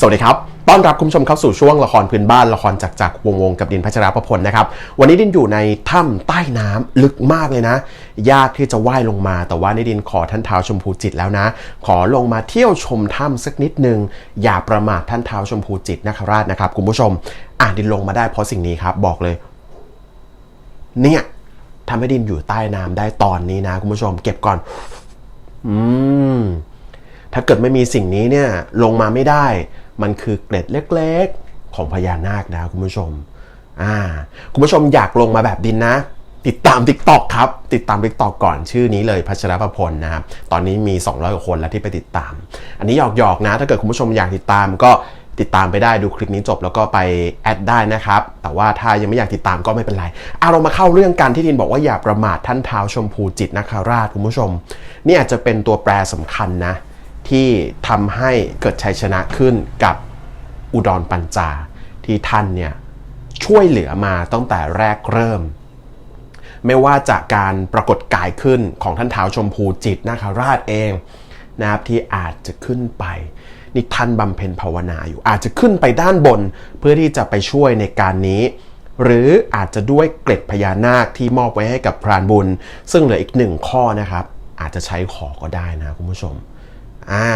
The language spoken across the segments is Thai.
สวัสดีครับ ต้อนรับคุณผู้ชมเข้าสู่ช่วงละครพื้นบ้านละครจากจากวงวงกับดินพัชรประพลนะครับ วันนี้ดินอยู่ในถ้ำใต้น้ำลึกมากเลยนะ ยากที่จะว่ายลงมา แต่ว่านดินขอท่านเท้าชมพูจิตแล้วนะ ขอลงมาเที่ยวชมถ้ำสักนิดนึง อย่าประมาทท่านเท้าชมพูจิตนคราชนะครับคุณผู้ชม อ่านดินลงมาได้เพราะสิ่งนี้ครับบอกเลย เนี่ยทำให้ดินอยู่ใต้น้ำได้ตอนนี้นะคุณผู้ชม เก็บก่อน อืมถ้าเกิดไม่มีสิ่งนี้เนี่ยลงมาไม่ได้ มันคือเกล็ดเล็กๆของพญานาคนะคุณผู้ชมอ่าคุณผู้ชมอยากลงมาแบบดินนะ ติดตาม t ิ k t o k ครับ ติดตาม t ิ k t o k ก่อนชื่อนี้เลยพัชรประพลนะครับตอนนี้มี 200กว่าคนแล้วที่ไปติดตาม อันนี้หยอกๆนะ ถ้าเกิดคุณผู้ชมอยากติดตามก็ติดตามไปได้ดูคลิปนี้จบแล้วก็ไปแอดได้นะครับ แต่ว่าถ้ายังไม่อยากติดตามก็ไม่เป็นไรเอาเรามาเข้าเรื่องการที่ดินบอกว่าอย่าประมาทท่านเท้าชมพูจิตนคราชคุณผู้ชม นี่อาจจะเป็นตัวแปรสำคัญนะ ที่ทำให้เกิดชัยชนะขึ้นกับอุดรปัญจา ที่ท่านเนี่ยช่วยเหลือมาตั้งแต่แรกเริ่ม ไม่ว่าจากการปรากฏกายขึ้นของท่านเท้าวชมพูจิตนาคราชเองนะครับที่อาจจะขึ้นไปนี่ท่านบำเพ็ญภาวนาอยู่ อาจจะขึ้นไปด้านบนเพื่อที่จะไปช่วยในการนี้ หรืออาจจะด้วยเกร็ดพญานาคที่มอบไว้ให้กับพรานบุญ ซึ่งเหลืออีกหนึ่งข้อนะครับ อาจจะใช้ขอก็ได้นะคุณผู้ชม อ่า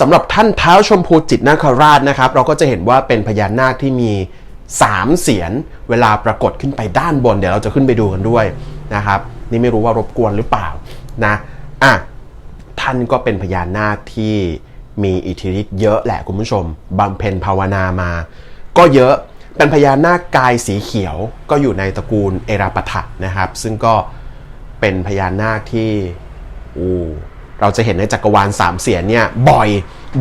สำหรับท่านเท้าชมพูจิตนาคราชนะครับ เราก็จะเห็นว่าเป็นพญานาคที่มี3เสียนเวลาปรากฏขึ้นไปด้านบน เดี๋ยวเราจะขึ้นไปดูกันด้วยนะครับ นี่ไม่รู้ว่ารบกวนหรือเปล่านะอะท่านก็เป็นพญานาคที่มีอิทธิฤทธิ์เยอะแหละคุณผู้ชมบำเพ็ญภาวนามา ก็เยอะเป็นพญานาคกายสีเขียวก็อยู่ในตระกูลเอราปถะนะครับ ซึ่งก็เป็นพญานาคที่อู้ เราจะเห็นในจักรวาลสามเสียนเนี่ยบ่อย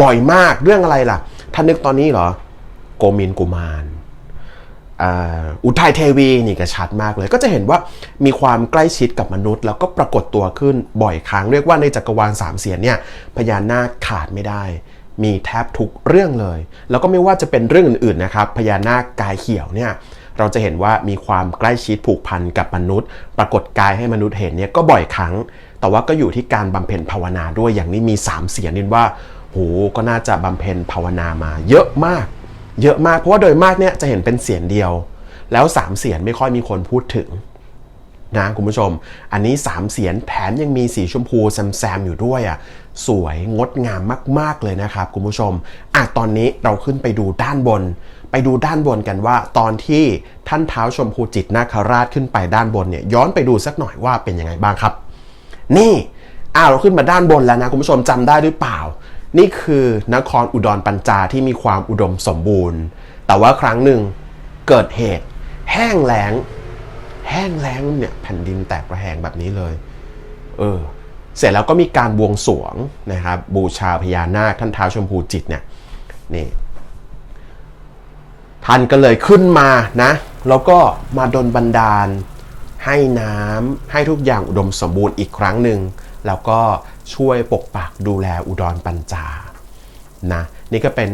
บ่อยมากเรื่องอะไรล่ะท่านนึกตอนนี้เหรอ โกมินกุมารอุทัยเทวีนี่ก็ชัดมากเลย ก็จะเห็นว่ามีความใกล้ชิดกับมนุษย์ แล้วก็ปรากฏตัวขึ้นบ่อยครั้ง เรียกว่าในจักรวาลสามเสียนเนี่ยพญานาคขาดไม่ได้ มีแทบทุกเรื่องเลย แล้วก็ไม่ว่าจะเป็นเรื่องอื่นๆนะครับพญานาคกายเขียวเนี่ยเราจะเห็นว่ามีความใกล้ชิดผูกพันกับมนุษย์ ปรากฏกายให้มนุษย์เห็นเนี่ยก็บ่อยครั้ง แต่ว่าก็อยู่ที่การบำเพ็ญภาวนาด้วยอย่างนี้มี 3 เสียงนินว่าโหก็น่าจะบำเพ็ญภาวนามา เยอะมาก เยอะมากเพราะว่าโดยมากเนี่ยจะเห็นเป็นเสียงเดียว แล้ว 3 เสียงไม่ค่อยมีคนพูดถึงนะคุณผู้ชม อันนี้ 3 เสียงแถมยังมีสีชมพูแซมๆอยู่ด้วยอะสวยงดงามมาก ๆ เลยนะครับ คุณผู้ชมอะตอนนี้เราขึ้นไปดูด้านบน ไปดูด้านบนกันว่า ตอนที่ท่านเท้าชมพูจิตนาคราชขึ้นไปด้านบนเนี่ยย้อนไปดูสักหน่อยว่าเป็นยังไงบ้างครับ นี่อ้าวเราขึ้นมาด้านบนแล้วนะคุณผู้ชมจำได้หรือเปล่า นี่คือนครอุดรปัญจาที่มีความอุดมสมบูรณ์ แต่ว่าครั้งหนึ่งเกิดเหตุ แห้งแล้ง แห้งแล้งเนี่ยแผ่นดินแตกระแหงแบบนี้เลย เออ เสร็จแล้วก็มีการบวงสรวงนะครับ บูชาพญานาคท่านท้าวชมพูจิตเนี่ยนี่ท่านก็เลยขึ้นมานะ แล้วก็มาดลบันดาล ให้น้ำให้ทุกอย่างอุดมสมบูรณ์อีกครั้งหนึ่งแล้วก็ช่วยปกปักดูแลอุดรปัญจานะนี่ก็เป็น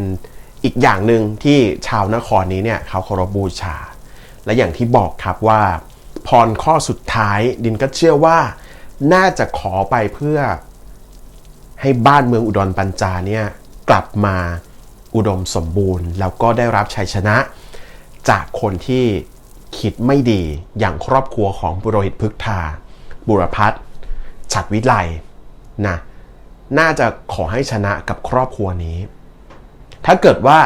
อีกอย่างหนึ่งที่ชาวนครนี้เนี่ยเขาเคารพบูชา และอย่างที่บอกครับว่า พรข้อสุดท้ายดินก็เชื่อว่าน่าจะขอไปเพื่อให้บ้านเมืองอุดรปัญจาเนี่ยกลับมาอุดมสมบูรณ์ แล้วก็ได้รับชัยชนะ จากคนที่ คิดไม่ดีอย่างครอบครัวของบุโรหิตพึกทาบุรพัฒน์ฉัดวิไลนะน่าจะขอให้ชนะกับครอบครัวนี้ ถ้าเกิดว่า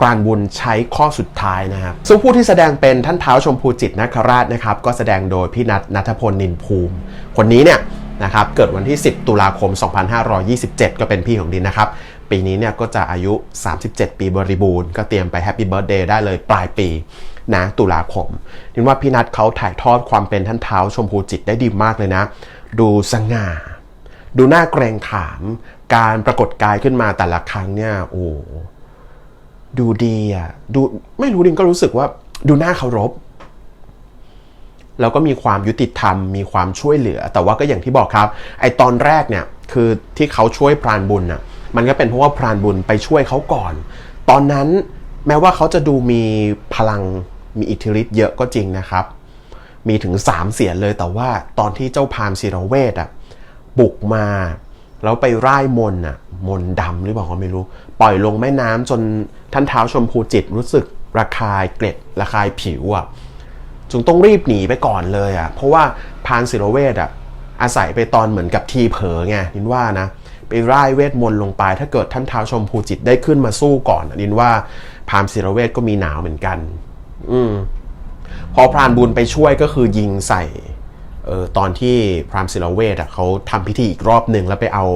ปราณบุญใช้ข้อสุดท้ายนะครับซึ่งผู้ที่แสดงเป็นท่านเท้าชมพูจิตนาคราชนะครับ ก็แสดงโดยพี่นัทนัทพลนินภูมิ คนนี้เนี่ยนะครับเกิดวันที่ 10 ตุลาคม 2527 ก็เป็นพี่ของดินนะครับ ปีนี้เนี่ยก็จะอายุ 37 ปีบริบูรณ์ ก็เตรียมไปแฮปปี้เบิร์ดเดย์ได้เลยปลายปี นะตุลาคมนินว่าพี่นัทเขาถ่ายทอดความเป็นท่านเท้าชมพูจิตได้ดีมากเลยนะ ดูสง่า ดูหน้าเกรงขาม การปรากฏกายขึ้นมาแต่ละครั้งเนี่ยโอ้ดูดีอะดูไม่รู้ดินก็รู้สึกว่า ดูหน่าเคารพแล้วก็มีความยุติธรรม มีความช่วยเหลือ แต่ว่าก็อย่างที่บอกครับ ไอตอนแรกเนี่ย คือที่เขาช่วยพรานบุญอะ มันก็เป็นเพราะว่าพรานบุญไปช่วยเขาก่อน ตอนนั้นแม้ว่าเขาจะดูมีพลัง มีอิทธิฤทธิ์เยอะก็จริงนะครับ มีถึงสามเสียนเลยแต่ว่าตอนที่เจ้าพามศิรเวทอะบุกมา แล้วไปร่ายมนอะมนดำหรือเปล่าก็ไม่รู้ ปล่อยลงแม่น้ำจนท่านเท้าชมพูจิตรู้สึกระคายเกล็ดระคายผิวอะจึงต้องรีบหนีไปก่อนเลยอะเพราะว่าพานศิรเวทอะอาศัยไปตอนเหมือนกับทีเผลอไงนินว่านะไปร่ายเวทมนต์ลงไป ถ้าเกิดท่านเท้าชมพูจิตได้ขึ้นมาสู้ก่อนนินว่าพานศิรเวทก็มีหนาวเหมือนกัน อืมพอพรานบุญไปช่วยก็คือยิงใส่เออตอนที่พรามศิลเวทอะเขาทำพิธีอีกรอบหนึ่งแล้วไปเอา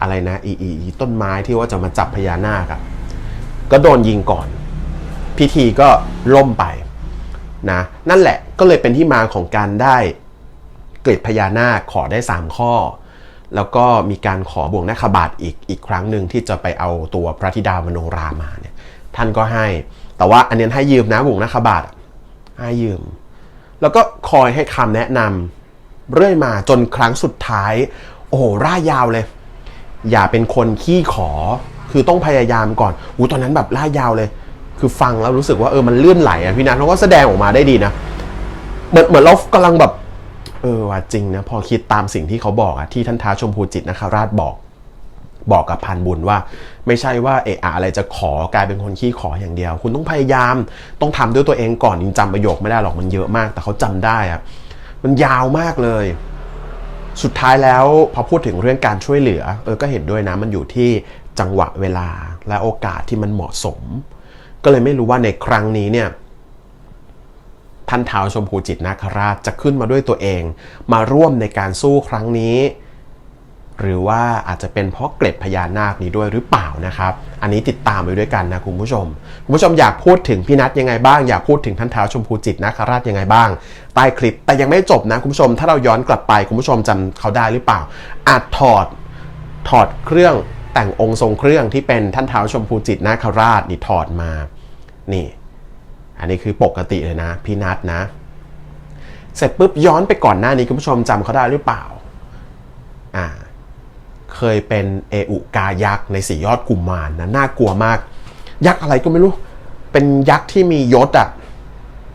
อะไรนะอีอีต้นไม้ที่ว่าจะมาจับพญานาคอะก็โดนยิงก่อน พิธีก็ล่มไปนะนั่นแหละก็เลยเป็นที่มาของการได้เกล็ดพญานาคขอได้ 3 ข้อ แล้วก็มีการขอบวงนาคบาทอีกอีกครั้งหนึ่งที่จะไปเอาตัวพระธิดามโนรามาเนี่ยท่านก็ให้ แต่ว่าอันนี้ให้ยืมนะบวงนาคบาทอะให้ยืม แล้วก็คอยให้คำแนะนำเรื่อยมาจนครั้งสุดท้าย โอ้โหร่ายยาวเลย อย่าเป็นคนขี้ขอ คือต้องพยายามก่อนอู้ตอนนั้นแบบร่ายยาวเลย คือฟังแล้วรู้สึกว่าเออมันเลื่อนไหลอะพี่นัทเขาก็แสดงออกมาได้ดีนะเหมือนเหมือนเรากำลังแบบเออว่าจริงนะพอคิดตามสิ่งที่เขาบอกอะที่ท่านท้าชมพูจิตนะคะราชบอก บอกกับพันบุญว่า ไม่ใช่ว่าเอะอะอะไรจะขอกลายเป็นคนขี้ขออย่างเดียว คุณต้องพยายามต้องทำด้วยตัวเองก่อนจริงจำประโยคไม่ได้หรอกมันเยอะมาก แต่เขาจำได้อะมันยาวมากเลย สุดท้ายแล้วพอพูดถึงเรื่องการช่วยเหลือเออก็เห็นด้วยนะมันอยู่ที่จังหวะเวลาและโอกาสที่มันเหมาะสม ก็เลยไม่รู้ว่าในครั้งนี้เนี่ยท่านท้าวชมพูจิตนาคราชจะขึ้นมาด้วยตัวเอง มาร่วมในการสู้ครั้งนี้ หรือว่าอาจจะเป็นเพราะเกล็ดพญานาคนี้ด้วยหรือเปล่านะครับ อันนี้ติดตามไปด้วยกันนะคุณผู้ชม คุณผู้ชมอยากพูดถึงพี่นัทยังไงบ้าง อยากพูดถึงท่านเท้าชมพูจิตนาคราชยังไงบ้าง ใต้คลิป แต่ยังไม่จบนะคุณผู้ชม ถ้าเราย้อนกลับไปคุณผู้ชมจำเขาได้หรือเปล่า อาจถอดถอดเครื่องแต่งองค์ทรงเครื่องที่เป็นท่านเท้าชมพูจิตนาคราชนี่ถอดมา นี่ อันนี้คือปกติเลยนะ พี่นัทนะ เสร็จปุ๊บย้อนไปก่อนหน้านี้คุณผู้ชมจำเขาได้หรือเปล่า อ่า เคยเป็นเออุกายักษ์ในสียอดกุมมารนนะน่ากลัวมาก ยักษ์อะไรก็ไม่รู้ เป็นยักษ์ที่มียศอะ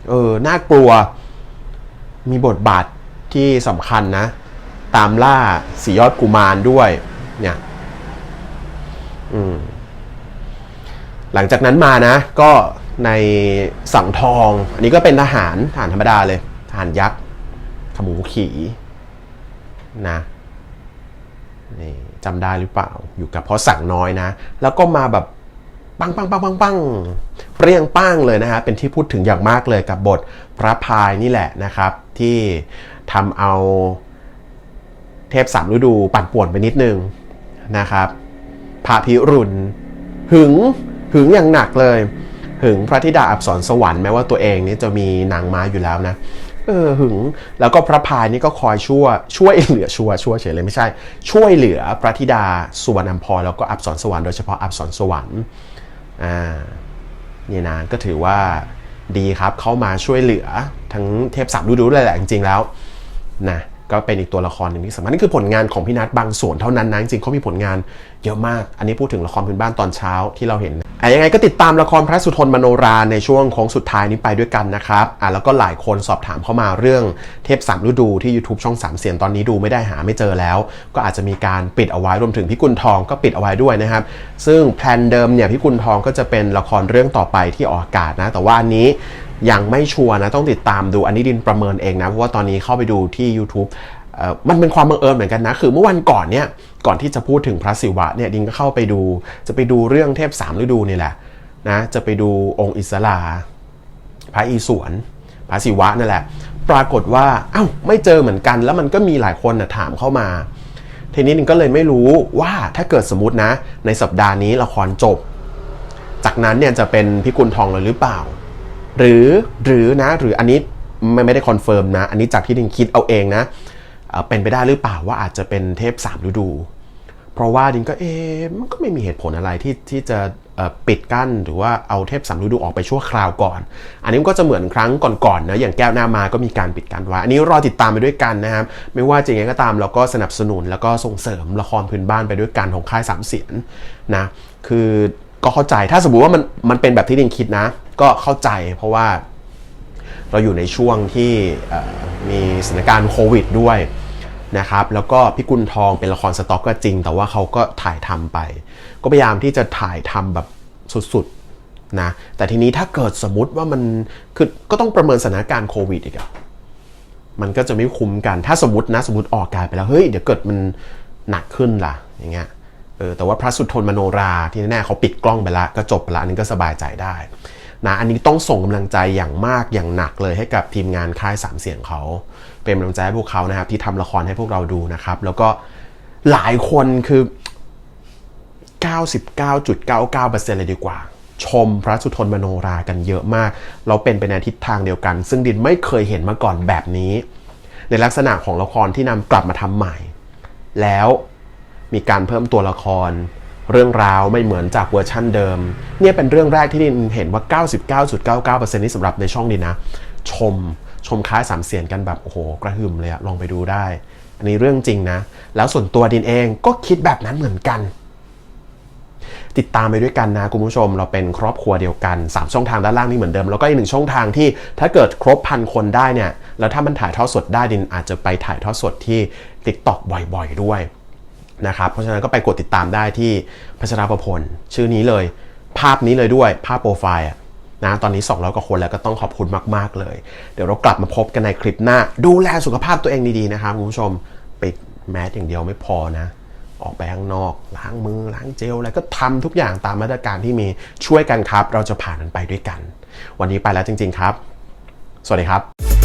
เออน่ากลัวมีบทบาทที่สำคัญนะ ตามล่าสียอดกุมารด้วยเนี่ยอืมหลังจากนั้นมานะ ก็ในสังทอง อันนี้ก็เป็นทหารทหารธรรมดาเลยทหารยักษ์ขมูขี่นะ นี่จำได้หรือเปล่าอยู่กับเพราะสั่งน้อยนะ แล้วก็มาแบบปังปังปังปังปังเปรี้ยงป้างเลยนะฮะเป็นที่พูดถึงอย่างมากเลยกับบทพระพายนี่แหละนะครับ ที่ทำเอาเทพสามฤดูปั่นป่วนไปนิดนึงนะครับพระพิรุณหึงหึงอย่างหนักเลย หึงพระธิดาอับสรสวรรค์แม้ว่าตัวเองนี่จะมีนางม้าอยู่แล้วนะ เออหึง แล้วก็พระพายนี่ก็คอยช่วยช่วยเหลือช่วยช่วยเฉยเลยไม่ใช่ ช่วยเหลือพระธิดาสุวรรณอัมพรแล้วก็อับสรสวรรค์โดยเฉพาะอับสรสวรรค์อ่านี่นะก็ถือว่าดีครับเข้ามาช่วยเหลือทั้งเทพสามฤดูเลยแหละจริงๆแล้วนะ ก็เป็นอีกตัวละครหนึ่งที่สำคัญนี่คือผลงานของพี่นัทบางส่วนเท่านั้นนะจริงๆเขามีผลงานเยอะมาก อันนี้พูดถึงละครพื้นบ้านตอนเช้าที่เราเห็นอะยังไงก็ติดตามละครพระสุทนมโนราในช่วงของสุดท้ายนี้ไปด้วยกันนะครับอะแล้วก็หลายคนสอบถามเข้ามาเรื่องเทพสามฤดูที่ YouTube ช่องสามเสียนตอนนี้ดูไม่ได้หาไม่เจอแล้ว ก็อาจจะมีการปิดเอาไว้รวมถึงพี่กุลทองก็ปิดเอาไว้ด้วยนะครับ ซึ่งแพลนเดิมเนี่ยพี่กุลทองก็จะเป็นละครเรื่องต่อไปที่ออกอากาศนะแต่ว่าอันนี้ ยังไม่ชัวร์นะต้องติดตามดูอันนี้ดินประเมินเองนะ เพราะว่าตอนนี้เข้าไปดูที่ YouTube มันเป็นความบังเอิญเหมือนกันนะ คือเมื่อวันก่อนเนี่ยก่อนที่จะพูดถึงพระศิวะเนี่ยดิงก็เข้าไปดู จะไปดูเรื่องเทพสามฤดูนี่แหละนะจะไปดูองค์อิสลา พระอีสวน พระศิวะนั่นแหละ ปรากฏว่าเอ้าไม่เจอเหมือนกัน แล้วมันก็มีหลายคนนะถามเข้ามา ทีนี้ดิงก็เลยไม่รู้ว่าถ้าเกิดสมมตินะ ในสัปดาห์นี้ละครจบ จากนั้นเนี่ยจะเป็นพิกุลทองเลยหรือเปล่า หรือหรือนะหรืออันนี้ไม่ไม่ได้คอนเฟิร์มนะ อันนี้จากที่ดิงคิดเอาเองนะเป็นไปได้หรือเปล่าว่าอาจจะเป็นเทพสามฤดู เพราะว่าดินก็เอ๊มันก็ไม่มีเหตุผลอะไรที่ที่จะปิดกั้นหรือว่าเอาเทพสามฤดูออกไปชั่วคราวก่อน อันนี้ก็จะเหมือนครั้งก่อนๆนะอย่างแก้วหน้ามาก็มีการปิดกั้นไว้อันนี้รอติดตามไปด้วยกันนะครับ ไม่ว่าจะยังไงก็ตามเราก็สนับสนุนแล้วก็ส่งเสริมละครพื้นบ้านไปด้วยกันของค่ายสามเสียนนะคือก็เข้าใจถ้าสมมติว่ามันมันเป็นแบบที่ดินคิดนะ ก็เข้าใจเพราะว่าเราอยู่ในช่วงที่มีสถานการณ์โควิดด้วยนะครับ แล้วก็พี่กุลทองเป็นละครสต็อกก็จริง แต่ว่าเขาก็ถ่ายทำไป ก็พยายามที่จะถ่ายทำแบบสุดๆนะ แต่ทีนี้ถ้าเกิดสมมติว่ามันคือก็ต้องประเมินสถานการณ์โควิดอีกอะมันก็จะไม่คุ้มกัน ถ้าสมมตินะสมมติออกอากายไปแล้ว เฮ้ย เดี๋ยวเกิดมันหนักขึ้นล่ะ อย่างเงี้ย เออ แต่ว่าพระสุทนมโนราที่แน่ๆเขาปิดกล้องไปละ ก็จบไปละอันนี้ก็สบายใจได้ นะอันนี้ต้องส่งกำลังใจอย่างมากอย่างหนักเลยให้กับทีมงานค่ายสามเสียงเขาเป็นกำลังใจให้พวกเขานะครับ ที่ทำละครให้พวกเราดูนะครับ แล้วก็หลายคนคือ 99.99%เลยดีกว่า ชมพระสุทนมโนรากันเยอะมาก เราเป็นไปในทิศทางเดียวกัน ซึ่งดินไม่เคยเห็นมาก่อนแบบนี้ ในลักษณะของละครที่นำกลับมาทำใหม่ แล้วมีการเพิ่มตัวละคร เรื่องราวไม่เหมือนจากเวอร์ชั่นเดิม เนี่ยเป็นเรื่องแรกที่ดินเห็นว่า 99.99%นี่สำหรับในช่องดินนะ ชมชมคล้ายสามเสียนกันแบบโอ้โหกระหึ่มเลยอะลองไปดูได้ อันนี้เรื่องจริงนะ แล้วส่วนตัวดินเองก็คิดแบบนั้นเหมือนกัน ติดตามไปด้วยกันนะคุณผู้ชม เราเป็นครอบครัวเดียวกัน 3 ช่องทางด้านล่างนี้เหมือนเดิม แล้วก็อีกหนึ่งช่องทางที่ถ้าเกิดครบพันคนได้เนี่ย แล้วถ้ามันถ่ายทอดสดได้ดินอาจจะไปถ่ายทอดสดที่ TikTok บ่อย ๆ ด้วย นะครับ เพราะฉะนั้นก็ไปกดติดตามได้ที่พัชราประพล ชื่อนี้เลย ภาพนี้เลยด้วยภาพโปรไฟล์นะตอนนี้200กว่าคนแล้วก็ต้องขอบคุณมาก ๆ เลย เดี๋ยวเรากลับมาพบกันในคลิปหน้า ดูแลสุขภาพตัวเองดี ๆ นะครับคุณผู้ชมปิดแมสอย่างเดียวไม่พอนะ ออกไปข้างนอกล้างมือล้างเจลอะไรก็ทำทุกอย่างตามมาตรการที่มีช่วยกันครับ เราจะผ่านมันไปด้วยกัน วันนี้ไปแล้วจริง ๆ ครับ สวัสดีครับ